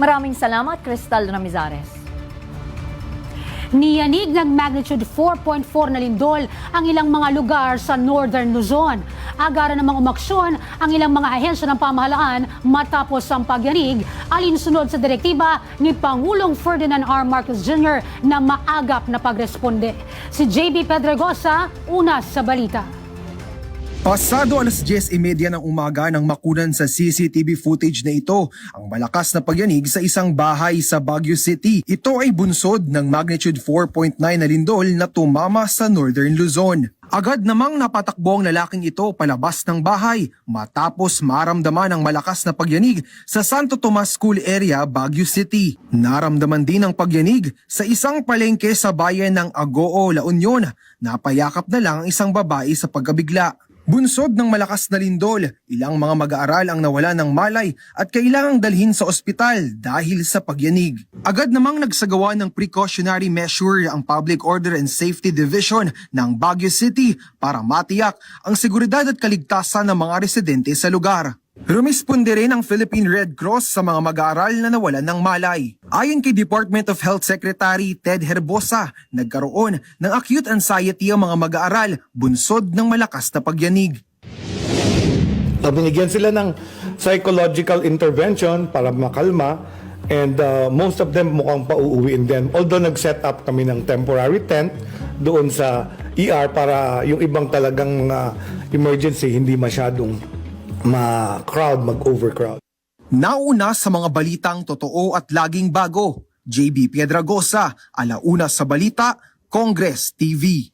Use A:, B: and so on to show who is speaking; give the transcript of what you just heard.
A: Maraming salamat, Cristal Ramizares.
B: Niyanig ng magnitude 4.4 na lindol ang ilang mga lugar sa Northern Luzon. Agara namang umaksyon ang ilang mga ahensya ng pamahalaan matapos ang pagyanig alinsunod sa direktiba ni Pangulong Ferdinand R. Marcos Jr. na maagap na pagresponde. Si JB Pedregosa, una sa balita.
C: Pasado alas 10.30 ng umaga nang makunan sa CCTV footage na ito ang malakas na pagyanig sa isang bahay sa Baguio City. Ito ay bunsod ng magnitude 4.9 na lindol na tumama sa Northern Luzon. Agad namang napatakbo ang lalaking ito palabas ng bahay matapos maramdaman ang malakas na pagyanig sa Santo Tomas School area, Baguio City. Naramdaman din ang pagyanig sa isang palengke sa bayan ng Agoo, La Union. Napayakap na lang ang isang babae sa pagkabigla. Bunsod ng malakas na lindol, ilang mga mag-aaral ang nawala ng malay at kailangang dalhin sa ospital dahil sa pagyanig. Agad namang nagsagawa ng precautionary measure ang Public Order and Safety Division ng Baguio City para matiyak ang seguridad at kaligtasan ng mga residente sa lugar. Rumisponde rin ang Philippine Red Cross sa mga mag-aaral na nawalan ng malay. Ayon kay Department of Health Secretary Ted Herbosa, nagkaroon ng acute anxiety ang mga mag-aaral bunsod ng malakas na pagyanig.
D: Binigyan sila ng psychological intervention para makalma and uh, most of them mukhang pauuwiin din. Although nag-set up kami ng temporary tent doon sa ER para yung ibang talagang uh, emergency hindi masyadong ma-crowd, mag-overcrowd.
C: Nauna sa mga balitang totoo at laging bago, JB Piedragosa, alauna sa balita, Congress TV.